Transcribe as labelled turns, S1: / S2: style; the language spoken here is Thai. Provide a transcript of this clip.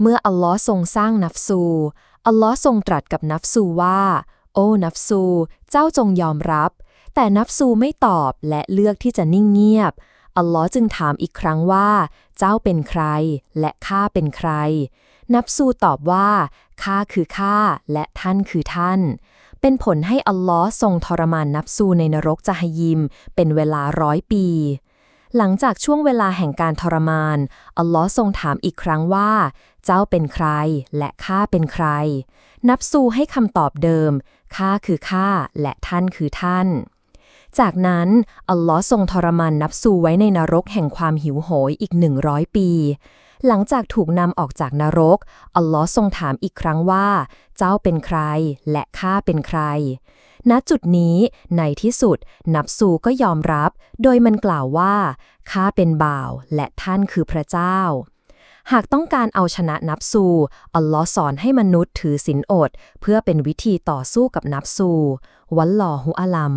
S1: เมื่ออัลลอฮ์ทรงสร้างนัฟซู อัลลอฮ์ทรงตรัสกับนัฟซูว่า โอ้นัฟซู เจ้าจงยอมรับ แต่นัฟซูไม่ตอบและเลือกที่จะนิ่งเงียบ อัลลอฮ์จึงถามอีกครั้งว่า เจ้าเป็นใคร และข้าเป็นใคร นับซูตอบว่าข้าคือข้าและท่านคือท่านเป็นผลให้อัลลอฮ์ทรงทรมานนับซูในนรกจาฮยิม เป็นเวลาร้อยปี หลังจากช่วงเวลาแห่งการทรมาน อัลลอฮ์ทรงถามอีกครั้งว่า เจ้าเป็นใครและข้าเป็นใคร นับซูให้คำตอบเดิม ข้าคือข้าและท่านคือท่าน จากนั้น อัลลอฮ์ทรงทรมานนับซูไว้ในนรกแห่งความหิวโหยอีกหนึ่งร้อยปี หลังจากถูกนำออกจากนรก อัลลอฮ์ทรงถามอีกครั้งว่า เจ้าเป็นใคร และข้าเป็นใคร ณจุดนี้ในที่สุด นับซูก็ยอมรับ โดยมันกล่าวว่าข้าเป็นบ่าว และท่านคือพระเจ้าหากต้องการเอาชนะนับซู อัลลอฮ์สอนให้มนุษย์ถือศีลอด เพื่อเป็นวิธีต่อสู้กับนับซู วัลลอฮุอะลัม